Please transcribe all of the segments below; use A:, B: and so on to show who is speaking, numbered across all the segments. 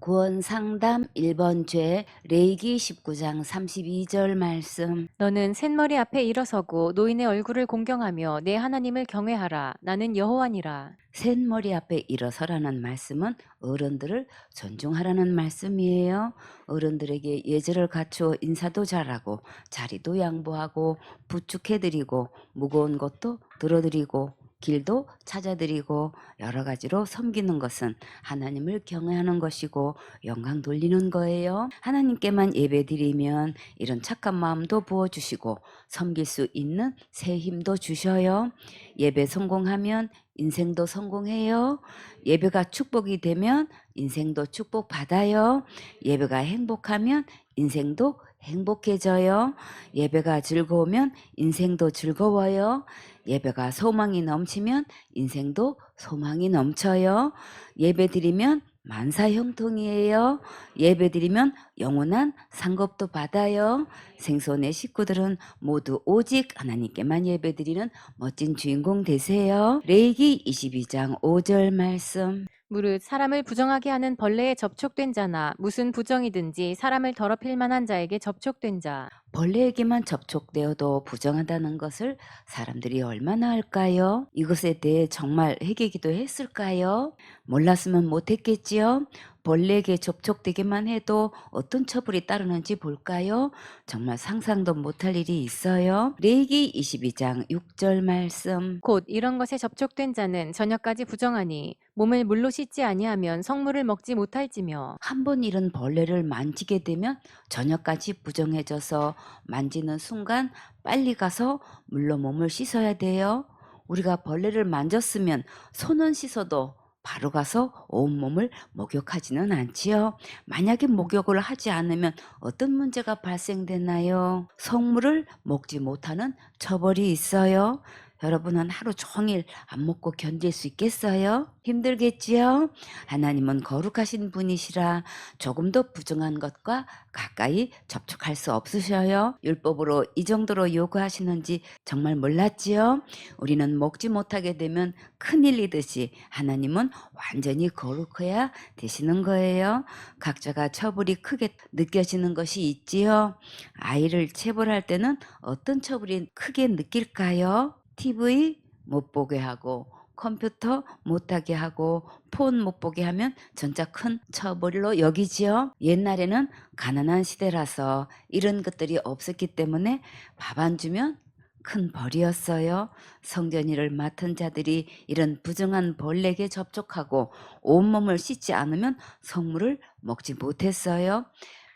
A: 구원 상담 1번 죄 레이기 19장 32절 말씀
B: 너는 셋머리 앞에 일어서고 노인의 얼굴을 공경하며 내 하나님을 경외하라. 나는 여호와니라.
A: 셋머리 앞에 일어서라는 말씀은 어른들을 존중하라는 말씀이에요. 어른들에게 예절을 갖추어 인사도 잘하고 자리도 양보하고 부축해드리고 무거운 것도 들어드리고 길도 찾아드리고 여러 가지로 섬기는 것은 하나님을 경외하는 것이고 영광 돌리는 거예요. 하나님께만 예배드리면 이런 착한 마음도 부어주시고 섬길 수 있는 새 힘도 주셔요. 예배 성공하면 인생도 성공해요. 예배가 축복이 되면 인생도 축복 받아요. 예배가 행복하면 인생도 행복해져요. 예배가 즐거우면 인생도 즐거워요. 예배가 소망이 넘치면 인생도 소망이 넘쳐요. 예배 드리면 만사 형통이에요. 예배 드리면 영원한 상급도 받아요. 생손의 식구들은 모두 오직 하나님께만 예배 드리는 멋진 주인공 되세요. 레이기 22장 5절 말씀.
B: 무릇 사람을 부정하게 하는 벌레에 접촉된 자나 무슨 부정이든지 사람을 더럽힐 만한 자에게 접촉된 자.
A: 벌레에게만 접촉되어도 부정하다는 것을 사람들이 얼마나 할까요? 이것에 대해 정말 회개기도 했을까요? 몰랐으면 못했겠지요? 벌레에게 접촉되기만 해도 어떤 처벌이 따르는지 볼까요? 정말 상상도 못할 일이 있어요. 레이기 22장 6절 말씀.
B: 곧 이런 것에 접촉된 자는 저녁까지 부정하니 몸을 물로 씻지 아니하면 성물을 먹지 못할지며
A: 한번 이런 벌레를 만지게 되면 저녁까지 부정해져서 만지는 순간 빨리 가서 물로 몸을 씻어야 돼요. 우리가 벌레를 만졌으면 손은 씻어도 바로 가서 온몸을 목욕하지는 않지요. 만약에 목욕을 하지 않으면 어떤 문제가 발생되나요? 성물을 먹지 못하는 처벌이 있어요. 여러분은 하루 종일 안 먹고 견딜 수 있겠어요? 힘들겠지요? 하나님은 거룩하신 분이시라 조금도 부정한 것과 가까이 접촉할 수 없으셔요. 율법으로 이 정도로 요구하시는지 정말 몰랐지요? 우리는 먹지 못하게 되면 큰일이듯이 하나님은 완전히 거룩해야 되시는 거예요. 각자가 처벌이 크게 느껴지는 것이 있지요. 아이를 체벌할 때는 어떤 처벌이 크게 느낄까요? TV 못 보게 하고 컴퓨터 못 하게 하고 폰 못 보게 하면 진짜 큰 처벌로 여기지요. 옛날에는 가난한 시대라서 이런 것들이 없었기 때문에 밥 안 주면 큰 벌이었어요. 성전일을 맡은 자들이 이런 부정한 벌레에게 접촉하고 온몸을 씻지 않으면 성물을 먹지 못했어요.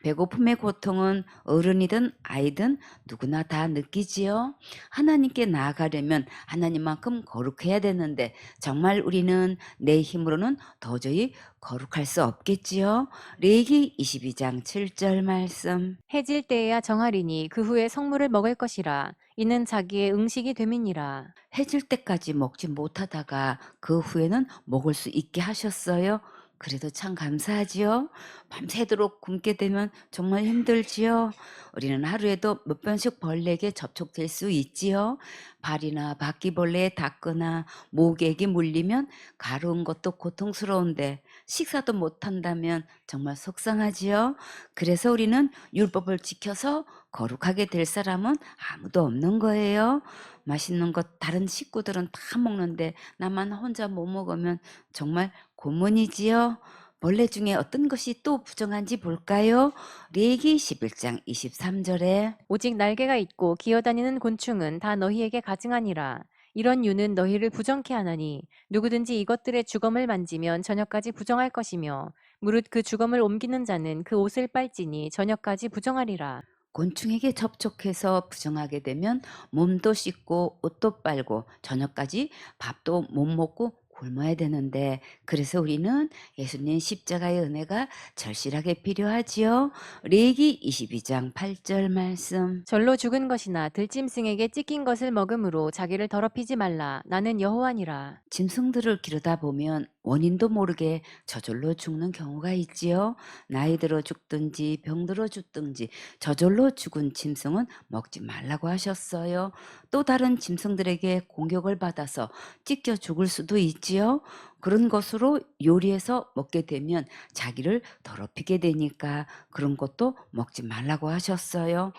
A: 배고픔의 고통은 어른이든 아이든 누구나 다 느끼지요. 하나님께 나아가려면 하나님만큼 거룩해야 되는데 정말 우리는 내 힘으로는 도저히 거룩할 수 없겠지요. 레이기 22장 7절 말씀.
B: 해질 때에야 정하리니 그 후에 성물을 먹을 것이라 이는 자기의 응식이 됨이니라.
A: 해질 때까지 먹지 못하다가 그 후에는 먹을 수 있게 하셨어요. 그래도 참 감사하지요. 밤새도록 굶게 되면 정말 힘들지요. 우리는 하루에도 몇 번씩 벌레에게 접촉될 수 있지요. 발이나 바퀴벌레에 닿거나 목에게 물리면 가려운 것도 고통스러운데 식사도 못한다면 정말 속상하지요. 그래서 우리는 율법을 지켜서 거룩하게 될 사람은 아무도 없는 거예요. 맛있는 것 다른 식구들은 다 먹는데 나만 혼자 못 먹으면 정말 고문이지요. 벌레 중에 어떤 것이 또 부정한지 볼까요? 레기 11장 23절에
B: 오직 날개가 있고 기어다니는 곤충은 다 너희에게 가증하니라. 이런 유는 너희를 부정케 하나니 누구든지 이것들의 주검을 만지면 저녁까지 부정할 것이며 무릇 그 주검을 옮기는 자는 그 옷을 빨지니 저녁까지 부정하리라.
A: 곤충에게 접촉해서 부정하게 되면 몸도 씻고 옷도 빨고 저녁까지 밥도 못 먹고 굶어야 되는데 그래서 우리는 예수님 십자가의 은혜가 절실하게 필요하지요. 레기 22장 8절 말씀.
B: 절로 죽은 것이나 들짐승에게 찢긴 것을 먹음으로 자기를 더럽히지 말라. 나는 여호와니라.
A: 짐승들을 기르다 보면 원인도 모르게 저절로 죽는 경우가 있지요. 나이 들어 죽든지 병 들어 죽든지 저절로 죽은 짐승은 먹지 말라고 하셨어요. 또 다른 짐승들에게 공격을 받아서 찢겨 죽을 수도 있지요. 그런 것으로 요리해서 먹게 되면 자기를 더럽히게 되니까 그런 것도 먹지 말라고 하셨어요.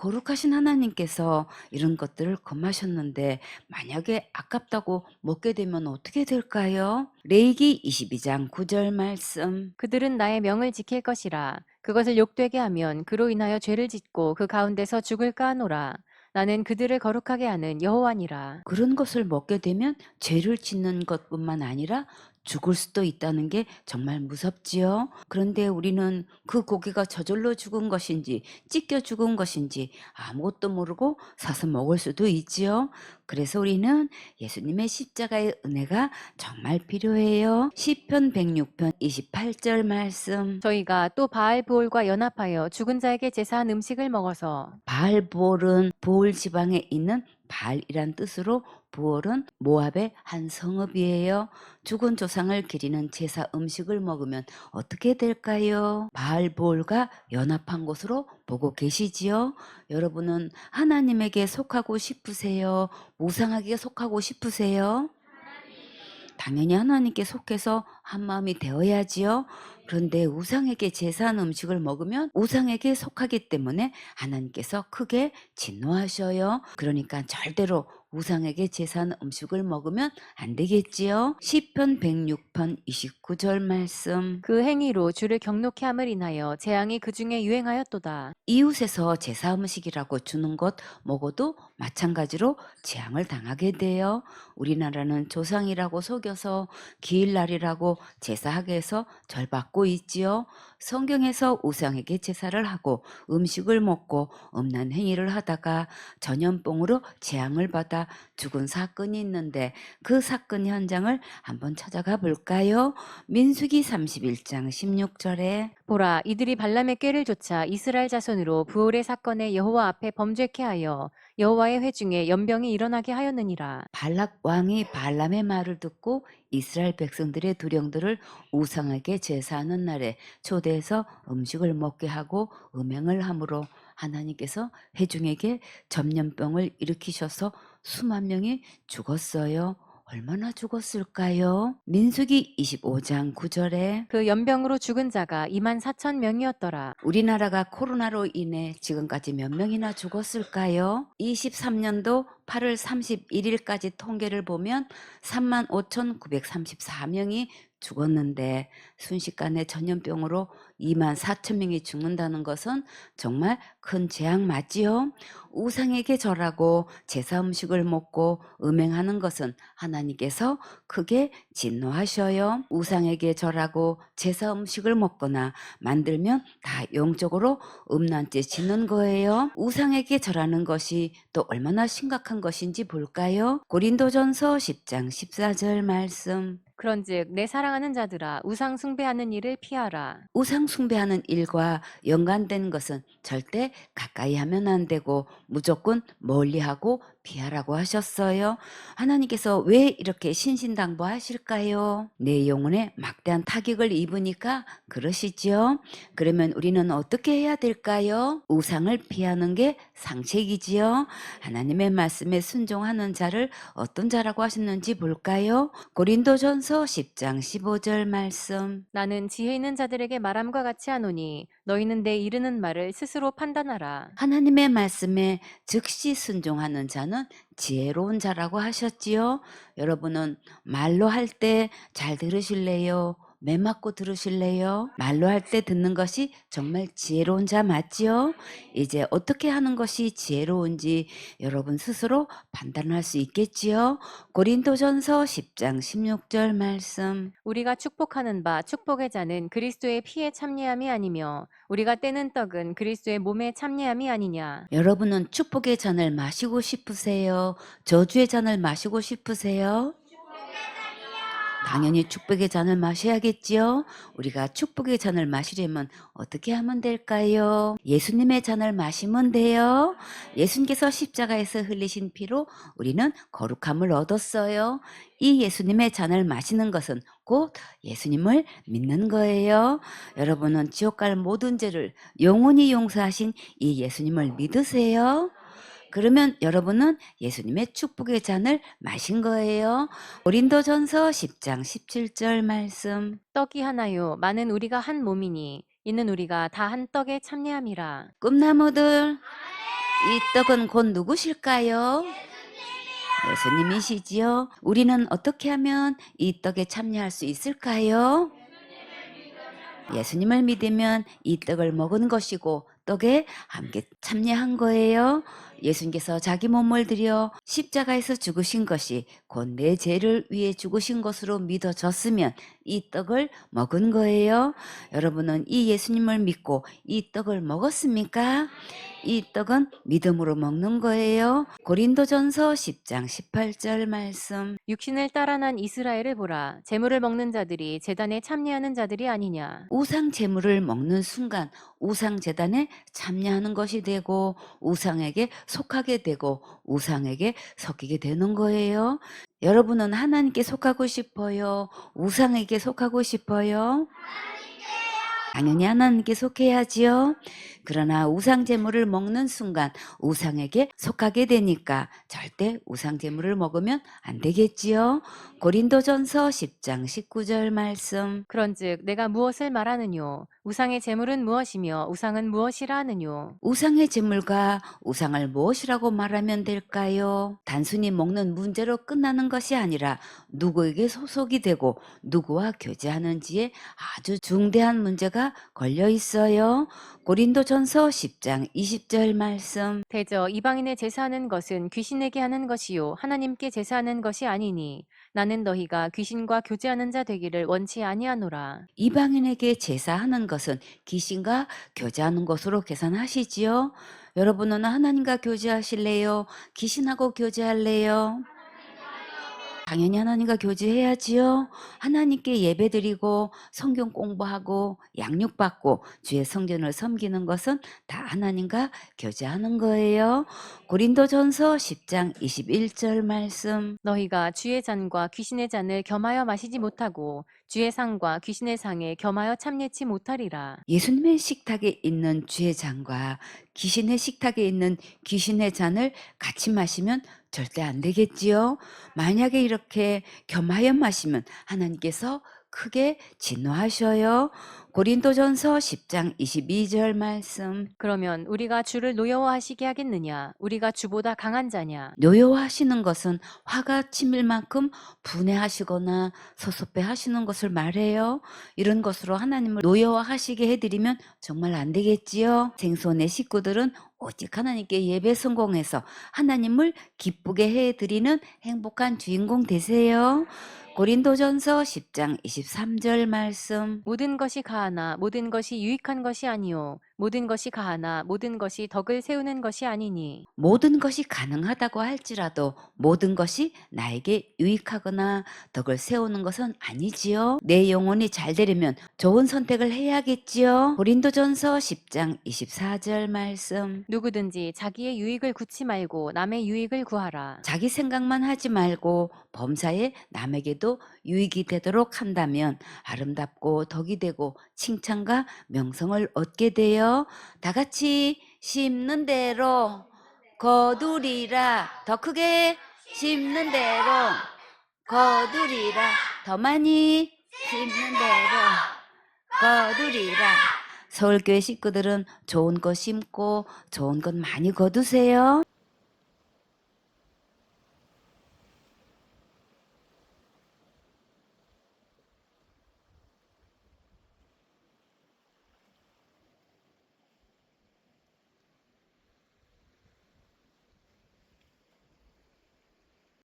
A: 거룩하신 하나님께서 이런 것들을 금하셨는데 만약에 아깝다고 먹게 되면 어떻게 될까요? 레이기 22장 9절 말씀.
B: 그들은 나의 명을 지킬 것이라. 그것을 욕되게 하면 그로 인하여 죄를 짓고 그 가운데서 죽을까 하노라. 나는 그들을 거룩하게 하는 여호와니라.
A: 그런 것을 먹게 되면 죄를 짓는 것뿐만 아니라 죽을 수도 있다는 게 정말 무섭지요. 그런데 우리는 그 고기가 저절로 죽은 것인지 찢겨 죽은 것인지 아무것도 모르고 사서 먹을 수도 있지요. 그래서 우리는 예수님의 십자가의 은혜가 정말 필요해요. 시편 106편 28절 말씀.
B: 저희가 또 바알부올과 연합하여 죽은 자에게 제사한 음식을 먹어서
A: 바알볼은 보올 지방에 있는 바알이란 뜻으로 부올은 모압의 한 성읍이에요. 죽은 조상을 기리는 제사 음식을 먹으면 어떻게 될까요? 바알볼과 연합한 곳으로 보고 계시지요? 여러분은 하나님에게 속하고 싶으세요? 우상에게 속하고 싶으세요? 당연히 하나님께 속해서 한 마음이 되어야지요. 그런데 우상에게 제사한 음식을 먹으면 우상에게 속하기 때문에 하나님께서 크게 진노하셔요. 그러니까 절대로 우상에게 제사한 음식을 먹으면 안 되겠지요. 시편 106편 29절 말씀.
B: 그 행위로 주를 경록케 함을 인하여 재앙이 그 중에 유행하였도다.
A: 이웃에서 제사 음식이라고 주는 것 먹어도 마찬가지로 재앙을 당하게 돼요. 우리나라는 조상이라고 속여서 기일날이라고 제사하게 해서 절 받고 있지요. 성경에서 우상에게 제사를 하고 음식을 먹고 음란 행위를 하다가 전염병으로 재앙을 받아 죽은 사건이 있는데 그 사건 현장을 한번 찾아가 볼까요? 민수기 31장 16절에
B: 보라 이들이 발람의 꾀를 좇아 이스라엘 자손으로 부올의 사건에 여호와 앞에 범죄케 하여 여호와의 회중에 연병이 일어나게 하였느니라.
A: 발락 왕이 발람의 말을 듣고 이스라엘 백성들의 두령들을 우상에게 제사하는 날에 초대해서 음식을 먹게 하고 음행을 함으로 하나님께서 회중에게 전염병을 일으키셔서 수만 명이 죽었어요. 얼마나 죽었을까요? 민수기 25장 9절에
B: 그 연병으로 죽은 자가 2만 4천 명이었더라.
A: 우리나라가 코로나로 인해 지금까지 몇 명이나 죽었을까요? 23년도 8월 31일까지 통계를 보면 35,934명이 죽었는데 순식간에 전염병으로 2만 4천 명이 죽는다는 것은 정말 큰 재앙 맞지요? 우상에게 절하고 제사 음식을 먹고 음행하는 것은 하나님께서 크게 진노하셔요. 우상에게 절하고 제사 음식을 먹거나 만들면 다 영적으로 음란죄 짓는 거예요. 우상에게 절하는 것이 또 얼마나 심각한 것인지 볼까요? 고린도전서 10장 14절 말씀.
B: 그런즉 내 사랑하는 자들아 우상 숭배하는 일을 피하라.
A: 우상 숭배하는 일과 연관된 것은 절대 가까이 하면 안 되고 무조건 멀리하고 피하라고 하셨어요. 하나님께서 왜 이렇게 신신당부하실까요? 내 영혼에 막대한 타격을 입으니까 그러시지요. 그러면 우리는 어떻게 해야 될까요? 우상을 피하는 게 상책이지요. 하나님의 말씀에 순종하는 자를 어떤 자라고 하셨는지 볼까요? 고린도전서 10장 15절 말씀.
B: 나는 지혜 있는 자들에게 말함과 같이 하노니 너희는 내 이르는 말을 스스로 판단하라.
A: 하나님의 말씀에 즉시 순종하는 자는 지혜로운 자라고 하셨지요. 여러분은 말로 할 때 잘 들으실래요? 매 맞고 들으실래요? 말로 할 때 듣는 것이 정말 지혜로운 자 맞지요? 이제 어떻게 하는 것이 지혜로운지 여러분 스스로 판단할 수 있겠지요? 고린도전서 10장 16절 말씀.
B: 우리가 축복하는 바 축복의 잔은 그리스도의 피에 참여함이 아니며 우리가 떼는 떡은 그리스도의 몸에 참여함이 아니냐.
A: 여러분은 축복의 잔을 마시고 싶으세요? 저주의 잔을 마시고 싶으세요? 당연히 축복의 잔을 마셔야겠지요. 우리가 축복의 잔을 마시려면 어떻게 하면 될까요? 예수님의 잔을 마시면 돼요. 예수님께서 십자가에서 흘리신 피로 우리는 거룩함을 얻었어요. 이 예수님의 잔을 마시는 것은 곧 예수님을 믿는 거예요. 여러분은 지옥 갈 모든 죄를 영원히 용서하신 이 예수님을 믿으세요. 그러면 여러분은 예수님의 축복의 잔을 마신 거예요. 고린도전서 10장 17절 말씀.
B: 떡이 하나요 많은 우리가 한 몸이니 이는 우리가 다 한 떡에 참여함이라.
A: 꿈나무들 이 떡은 곧 누구실까요? 예수님이시지요. 우리는 어떻게 하면 이 떡에 참여할 수 있을까요? 예수님을 믿으면 이 떡을 먹은 것이고 떡에 함께 참여한 거예요. 예수님께서 자기 몸을 들여 십자가에서 죽으신 것이 곧 내 죄를 위해 죽으신 것으로 믿어졌으면 이 떡을 먹은 거예요. 여러분은 이 예수님을 믿고 이 떡을 먹었습니까? 이 떡은 믿음으로 먹는 거예요. 고린도전서 10장 18절 말씀.
B: 육신을 따라 난 이스라엘을 보라. 재물을 먹는 자들이 재단에 참여하는 자들이 아니냐.
A: 우상 제물을 먹는 순간 우상 재단에 참여하는 것이 되고 우상에게 속하게 되고 우상에게 섞이게 되는 거예요. 여러분은 하나님께 속하고 싶어요? 우상에게 속하고 싶어요? 당연히 하나님께 속해야지요. 그러나 우상 제물을 먹는 순간 우상에게 속하게 되니까 절대 우상 제물을 먹으면 안 되겠지요. 고린도전서 10장 19절 말씀.
B: 그런즉 내가 무엇을 말하느뇨? 우상의 재물은 무엇이며 우상은 무엇이라 하느뇨?
A: 우상의 제물과 우상을 무엇이라고 말하면 될까요? 단순히 먹는 문제로 끝나는 것이 아니라 누구에게 소속이 되고 누구와 교제하는지에 아주 중대한 문제가 걸려 있어요. 고린도전 서 10장 20절 말씀.
B: 대저 이방인의 제사하는 것은 귀신에게 하는 것이요 하나님께 제사하는 것이 아니니 나는 너희가 귀신과 교제하는 자 되기를 원치 아니하노라.
A: 이방인에게 제사하는 것은 귀신과 교제하는 것으로 계산하시지요. 여러분은 하나님과 교제하실래요? 귀신하고 교제할래요? 당연히 하나님과 교제해야지요. 하나님께 예배드리고 성경 공부하고 양육받고 주의 성전을 섬기는 것은 다 하나님과 교제하는 거예요. 고린도전서 10장 21절 말씀.
B: 너희가 주의 잔과 귀신의 잔을 겸하여 마시지 못하고 주의 상과 귀신의 상에 겸하여 참여치 못하리라.
A: 예수님의 식탁에 있는 주의 잔과 귀신의 식탁에 있는 귀신의 잔을 같이 마시면 절대 안 되겠지요. 만약에 이렇게 겸하여 마시면 하나님께서 크게 진노하셔요. 고린도전서 10장 22절 말씀.
B: 그러면 우리가 주를 노여워하시게 하겠느냐? 우리가 주보다 강한 자냐?
A: 노여워하시는 것은 화가 치밀 만큼 분해하시거나 섭섭해 하시는 것을 말해요. 이런 것으로 하나님을 노여워하시게 해드리면 정말 안 되겠지요. 생손의 식구들은 오직 하나님께 예배 성공해서 하나님을 기쁘게 해드리는 행복한 주인공 되세요. 고린도전서 10장 23절 말씀.
B: 모든 것이 가하나 모든 것이 유익한 것이 아니요 모든 것이 가하나 모든 것이 덕을 세우는 것이 아니니
A: 모든 것이 가능하다고 할지라도 모든 것이 나에게 유익하거나 덕을 세우는 것은 아니지요. 내 영혼이 잘 되려면 좋은 선택을 해야겠지요. 고린도전서 10장 24절 말씀.
B: 누구든지 자기의 유익을 구치 말고 남의 유익을 구하라.
A: 자기 생각만 하지 말고 범사에 남에게도 유익이 되도록 한다면 아름답고 덕이 되고 칭찬과 명성을 얻게 돼요. 다 같이 심는 대로 거두리라. 더 크게 심는 대로 거두리라. 더 많이 심는 대로 거두리라. 서울교회 식구들은 좋은 거 심고 좋은 것 많이 거두세요.